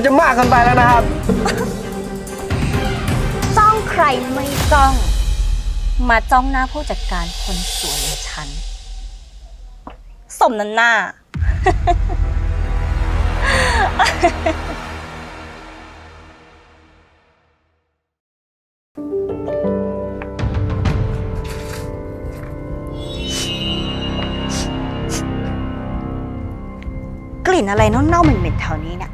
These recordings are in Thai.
มันจะมากเกินไปแล้วนะครับ จ้องใครไม่จ้อง มาจ้องหน้าผู้จัดการคนสวยอย่างฉัน สมน้ำหน้า กลิ่นอะไรเน่าๆเหม็นๆแถวนี้เนี่ย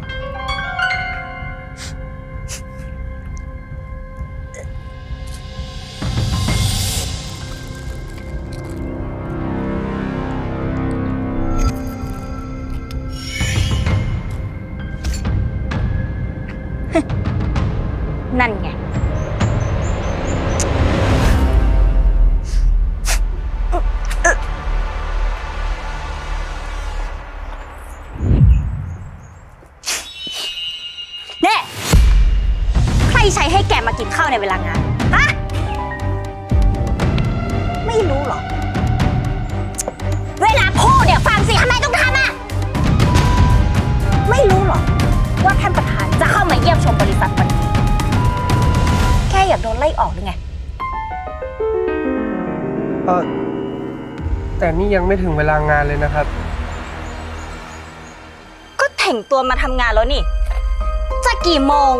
นั่นไง เนี่ย ใครใช้ให้แกมากินข้าวในเวลางาน เข้ามาเยี่ยมชมบริษัทวันนี้ แค่อยากโดนไล่ออกหรือไง เออแต่นี่ยังไม่ถึงเวลางานเลยนะครับ ก็แต่งตัวมาทำงานแล้วนี่ จะกี่โมง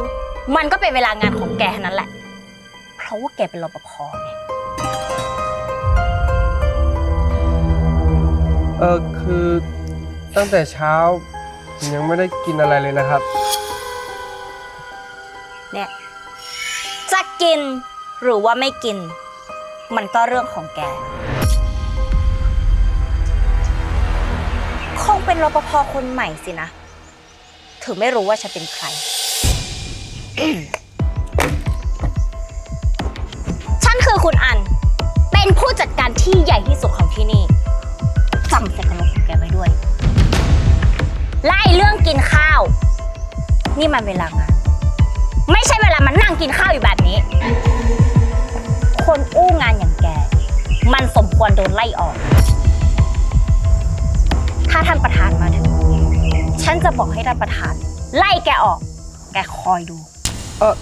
มันก็เป็นเวลางานของแกเท่านั้นแหละ เพราะว่าแกเป็นรปภไง เออคือตั้งแต่เช้าผมยังไม่ได้กินอะไรเลยนะครับ เนี่ยจะกินหรือว่าไม่กิน มันก็เรื่องของแก คงเป็นรปภคนใหม่สินะ ถึงไม่รู้ว่าฉันเป็นใคร ฉันคือคุณอัน เป็นผู้จัดการที่ใหญ่ที่สุดของที่นี่จำใส่กระโหลกของแกไว้ด้วย ไล่เรื่องกินข้าว นี่มันเวลางาน ไม่ใช่เวลามันนั่งกินข้าวอยู่แบบนี้ คนอู้งานอย่างแก มันสมควรโดนไล่ออก ถ้าท่านประธานมาถึง ฉันจะบอกให้ท่านประธาน ไล่แกออก แกคอยดู เออ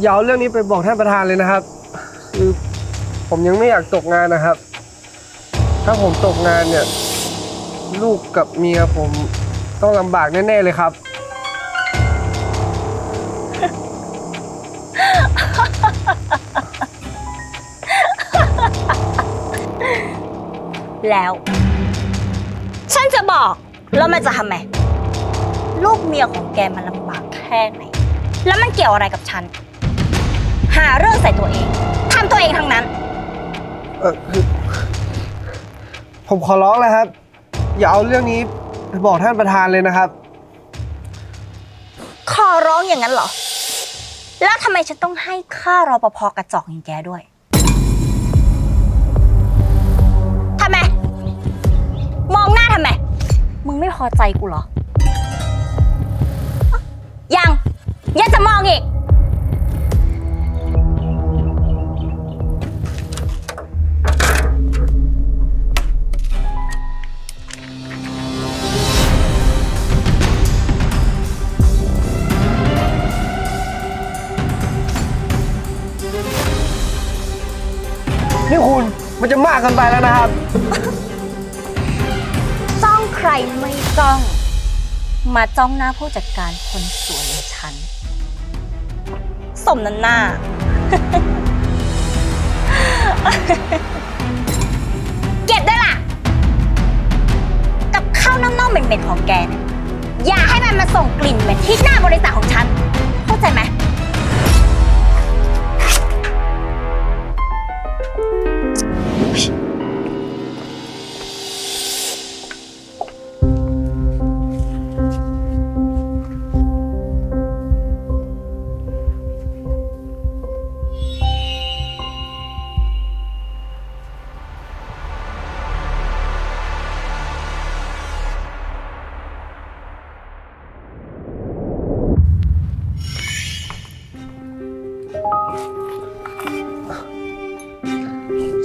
อย่าเอาเรื่องนี้ไปบอกท่านประธานเลยนะครับ คือผมยังไม่อยากตกงานนะครับ ถ้าผมตกงานเนี่ย ลูกกับเมียผมต้องลำบากแน่ๆเลยครับ แล้ว ฉันจะบอกแล้วมันจะทำไมลูกเมียของแกมันลำบากแค่ไหน แล้วมันเกี่ยวอะไรกับฉัน หาเรื่องใส่ตัวเองทำตัวเองทั้งนั้น เออคือผมขอร้องเลยครับ อย่าเอาเรื่องนี้ไปบอกท่านประธานเลยนะครับ ขอร้องอย่างนั้นเหรอ แล้วทำไมฉันต้องให้ค่ารอปภกระจอกอย่างแกด้วย มึงไม่พอใจกูเหรออ๊ะยังยังจะมองอีก นี่คุณมันจะมากเกินไปแล้วนะครับ รไม่จ้อง มาจ้องหน้าผู้จัดการคนสวยอย่างฉัน สมน้ำหน้า เก็บได้ล่ะ กับข้าวเน่าๆเหม็นๆของแกเนี่ยอย่าให้มันมาส่งกลิ่นเหม็นที่หน้าบริษัทของฉัน เข้าใจไหม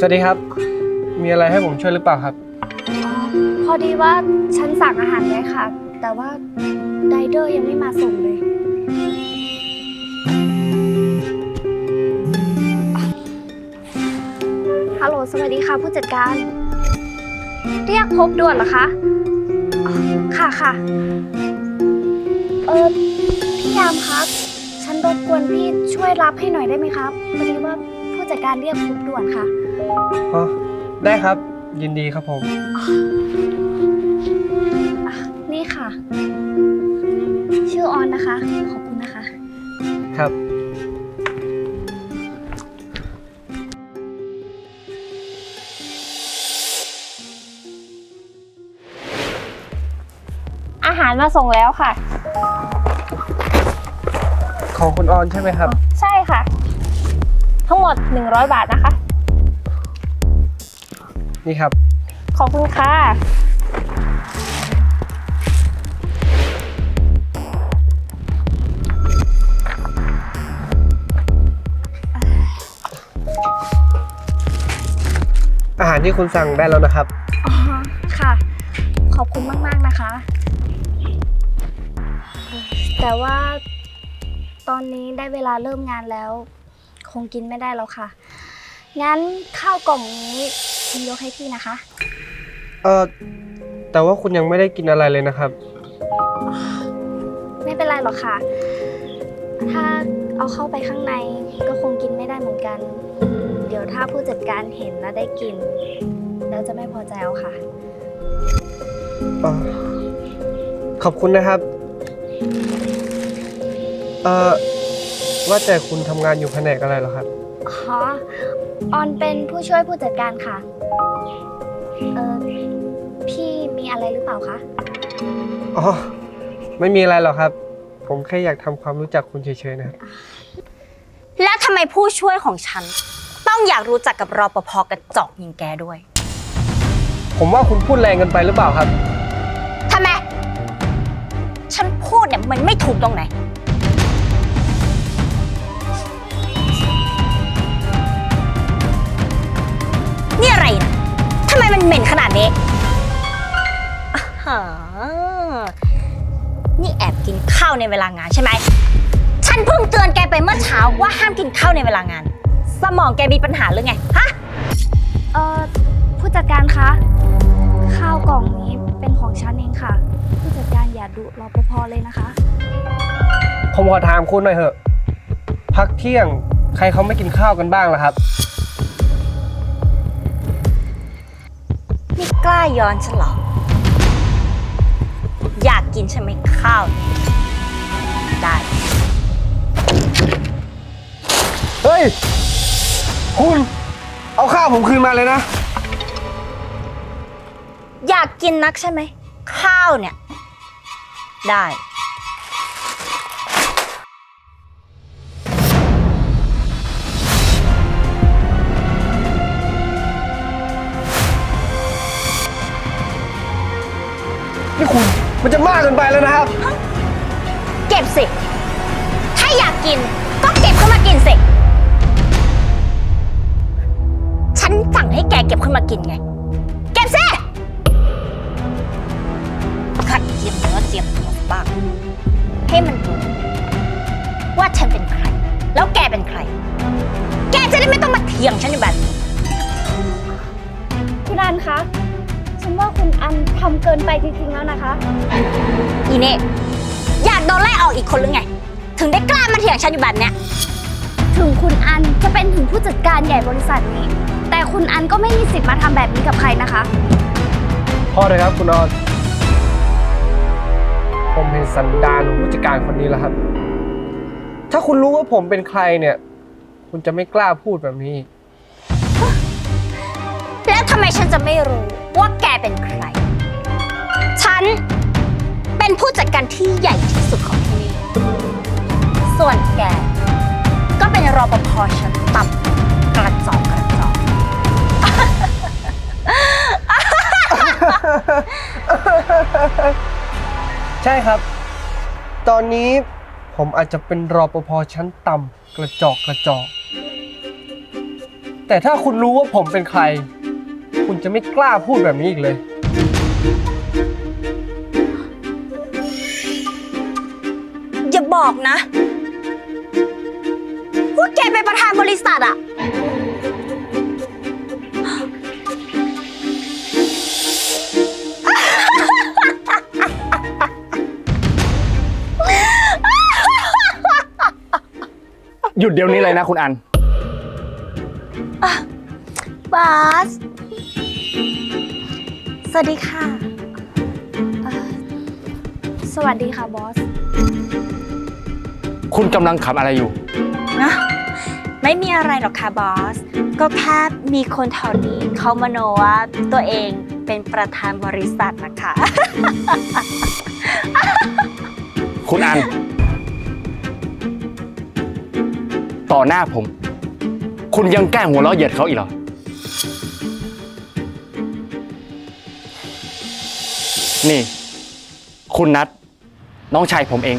สวัสดีครับ มีอะไรให้ผมช่วยหรือเปล่าครับ พอดีว่าฉันสั่งอาหารไว้ค่ะ แต่ว่าไรเดอร์ยังไม่มาส่งเลย ฮัลโหล สวัสดีค่ะผู้จัดการ เรียกพบด่วนเหรอคะอ๋อค่ะค่ะ เออพี่ยามครับ ฉันรบกวนพี่ช่วยรับให้หน่อยได้ไหมครับพอดีว่าผู้จัดการเรียกพบด่วนค่ะ อ๋อได้ครับ ยินดีครับผมอะนี่ค่ะ ชื่อออนนะคะ ขอบคุณนะคะ ครับ อาหารมาส่งแล้วค่ะ ของคุณออนใช่ไหมครับ ใช่ค่ะ ทั้งหมด 100 บาทนะคะ นี่ครับ ขอบคุณค่ะ อาหารที่คุณสั่งได้แล้วนะครับ อ๋อ ค่ะ ขอบคุณมาก ๆ นะคะ แต่ว่าตอนนี้ได้เวลาเริ่มงานแล้ว คงกินไม่ได้แล้วค่ะ งั้นข้าวกล่องนี้ ฉันยกให้พี่นะคะ เออแต่ว่าคุณยังไม่ได้กินอะไรเลยนะครับ ไม่เป็นไรหรอกค่ะ ถ้าเอาเข้าไปข้างในก็คงกินไม่ได้เหมือนกัน เดี๋ยวถ้าผู้จัดการเห็นแล้วได้กิน แล้วจะไม่พอใจเอาค่ะ เออขอบคุณนะครับ เออว่าแต่คุณทำงานอยู่แผนกอะไรเหรอครับ อ๋อ ออนเป็นผู้ช่วยผู้จัดการค่ะ เออพี่มีอะไรหรือเปล่าคะ อ๋อ ไม่มีอะไรหรอกครับ ผมแค่อยากทำความรู้จักคุณเฉยๆนะครับ แล้วทำไมผู้ช่วยของฉัน ต้องอยากรู้จักกับรอปภกระจอกยิงแกด้วย ผมว่าคุณพูดแรงเกินไปหรือเปล่าครับ ทำไม ฉันพูดเนี่ยมันไม่ถูกตรงไหน นี่อะไรนะทำไมมันเหม็นขนาดนี้อาหานี่แอบกินข้าวในเวลางานใช่ไหม ฉันเพิ่งเตือนแกไปเมื่อเช้าว่าห้ามกินข้าวในเวลางาน สมองแกมีปัญหาหรือไง ฮะ เออผู้จัดการคะ ข้าวกล่องนี้เป็นของฉันเองค่ะ ผู้จัดการอย่าดุรอปภเลยนะคะ ผมขอถามคุณหน่อยเถอะ พักเที่ยงใครเขาไม่กินข้าวกันบ้างล่ะครับ กล้าย้อนฉันเหรอ อยากกินใช่ไหมข้าวเนี่ยได้ เฮ้ย คุณ เอาข้าวผมคืนมาเลยนะ อยากกินนักใช่ไหม ข้าวเนี่ย ได้ นี่คุณมันจะมากเกินไปแล้วนะครับ เก็บสิ ถ้าอยากกิน ก็เก็บขึ้นมากินสิ ฉันสั่งให้แกเก็บขึ้นมากินไง เก็บสิขัดเจียมเนื้อเจียมตัวบ้างให้มันรู้ว่าฉันเป็นใคร แล้วแกเป็นใคร แกจะได้ไม่ต้องมาเถียงฉันอยู่แบบนี้ คุณอันคะ ฉันว่าคุณอันทำเกินไปจริงๆแล้วนะคะ อีเน่อยากโดนไล่ออกอีกคนหรือไง ถึงได้กล้ามาเถียงฉันอยู่แบบเนี้ย ถึงคุณอันจะเป็นถึงผู้จัดการใหญ่บริษัทนี้ แต่คุณอันก็ไม่มีสิทธิ์มาทำแบบนี้กับใครนะคะ พอเลยครับคุณออนผมเห็นสันดานของผู้จัดการคนนี้แล้วครับ ถ้าคุณรู้ว่าผมเป็นใครเนี่ย คุณจะไม่กล้าพูดแบบนี้อีกแล้วทำไมฉันจะไม่รู้ ว่าแกเป็นใคร ฉันเป็นผู้จัดการที่ใหญ่ที่สุดของที่นี่ ส่วนแก ก็เป็นรปภชั้นต่ำกระจอกกระจอก ใช่ครับ ตอนนี้ผมอาจจะเป็นรปภชั้นต่ำกระจอกกระจอก แต่ถ้าคุณรู้ว่าผมเป็นใคร คุณจะไม่กล้าพูดแบบนี้อีกเลยบอกนะว่าแกเป็นประธานบริษัทอะหยุดเดี๋ยวนี้เลยนะคุณอันบอส สวัสดีค่ะสวัสดีค่ะบอส คุณกำลังขำอะไรอยู่ นะไม่มีอะไรหรอกค่ะบอส ก็แค่มีคนแถวนี้เขามโนว่าตัวเองเป็นประธานบริษัทนะคะ คุณอัน ต่อหน้าผม คุณยังแกล้งหัวเราะเหยียดเขาอีกเหรอ นี่ คุณนัทน้องชายผมเอง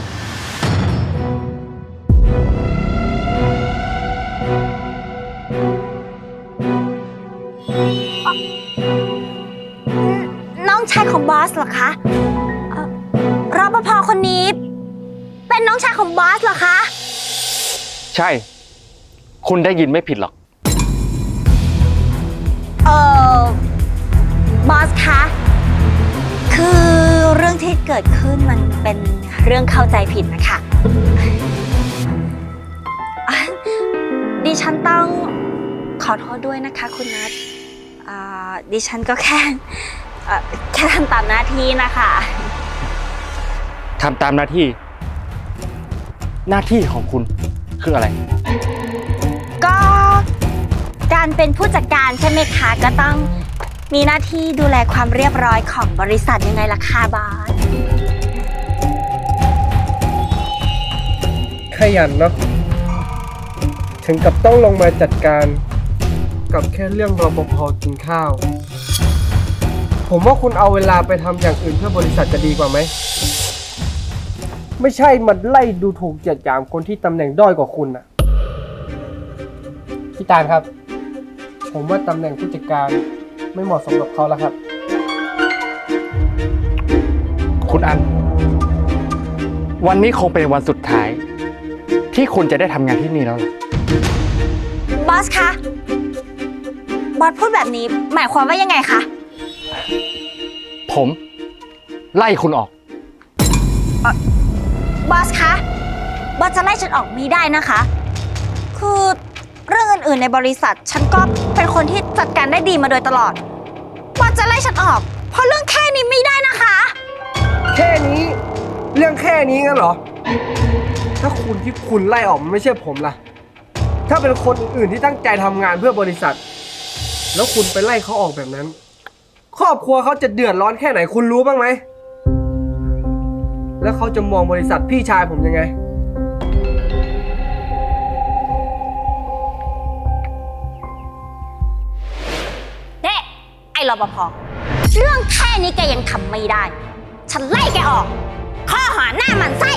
น้องชายของบอสเหรอคะเอ่อรปภคนนี้ เป็นน้องชายของบอสเหรอคะ ใช่ คุณได้ยินไม่ผิดหรอก เออบอสคะคือเรื่อง ที่เกิดขึ้นมันเป็นเรื่องเข้าใจผิดนะคะอะดิฉันต้องขอโทษด้วยนะคะคุณนัทอ่าดิฉันก็แค่เอ่อแค่ทำตามหน้าที่นะคะ ทำตามหน้าที่ หน้าที่ของคุณคืออะไร ก็การเป็นผู้จัดการใช่ไหมคะ ก็ต้อง มีหน้าที่ดูแลความเรียบร้อยของบริษัทยังไงล่ะคะบอส ขยันเนาะถึงกับต้องลงมาจัดการ กับแค่เรื่องรปภกินข้าว ผมว่าคุณเอาเวลาไปทำอย่างอื่นเพื่อบริษัทจะดีกว่าไหม ไม่ใช่มันไล่ดูถูกเหยียดหยามคนที่ตำแหน่งด้อยกว่าคุณน่ะพี่ตาลครับ ผมว่าตำแหน่งผู้จัดการ ไม่เหมาะสมกับเขาแล้วครับ คุณอัน วันนี้คงเป็นวันสุดท้าย ที่คุณจะได้ทำงานที่นี่แล้วล่ะบอสคะ บอสพูดแบบนี้ หมายความว่ายังไงคะ ผม ไล่คุณออก บอสคะ บอสจะไล่ฉันออกไม่ได้นะคะ คือ เรื่องอื่นๆในบริษัท ฉันก็เป็นคนที่จัดการได้ดีมาโดยตลอดบอสจะไล่ฉันออก เพราะเรื่องแค่นี้ไม่ได้นะคะ แค่นี้ เรื่องแค่นี้งั้นเหรอ ถ้าคุณที่คุณไล่ออกมันไม่ใช่ผมล่ะ ถ้าเป็นคนอื่นที่ตั้งใจทำงานเพื่อบริษัท แล้วคุณไปไล่เขาออกแบบนั้น ครอบครัวเขาจะเดือดร้อนแค่ไหนคุณรู้บ้างไหม แล้วเขาจะมองบริษัทพี่ชายผมยังไง รปภเรื่องแค่นี้แกยังทำไม่ได้ ฉันไล่แกออก ข้อหาหน้าหมันไส้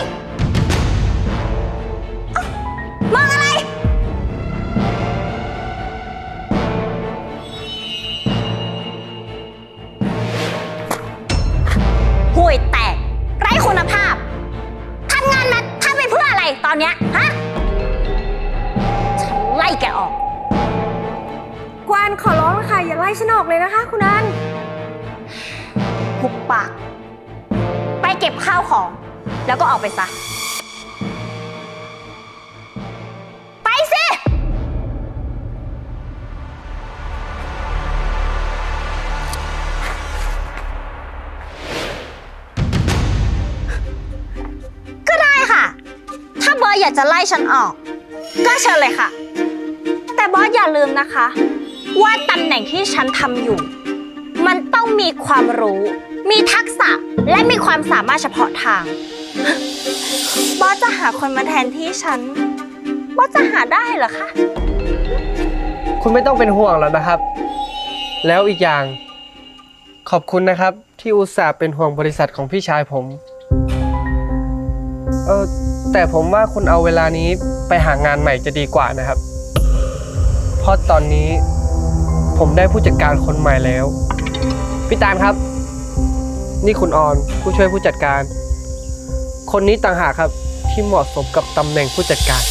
แล้วก็ออกไปซะ ไปสิ ก็ได้ค่ะ ถ้าบอสอยากจะไล่ฉันออก ก็เชิญเลยค่ะ แต่บอสอย่าลืมนะคะ ว่าตำแหน่งที่ฉันทำอยู่ มันต้องมีความรู้ มีทักษะ และมีความสามารถเฉพาะทาง บอสจะหาคนมาแทนที่ฉัน บอสจะหาได้เหรอคะ คุณไม่ต้องเป็นห่วงแล้วนะครับ แล้วอีกอย่าง ขอบคุณนะครับ ที่อุตส่าห์เป็นห่วงบริษัทของพี่ชายผม เออแต่ผมว่าคุณเอาเวลานี้ไปหางานใหม่จะดีกว่านะครับ เพราะตอนนี้ผมได้ผู้จัดการคนใหม่แล้ว พี่ตาลครับ นี่คุณออนผู้ช่วยผู้จัดการ คนนี้ต่างหากครับที่เหมาะสมกับตำแหน่งผู้จัดการ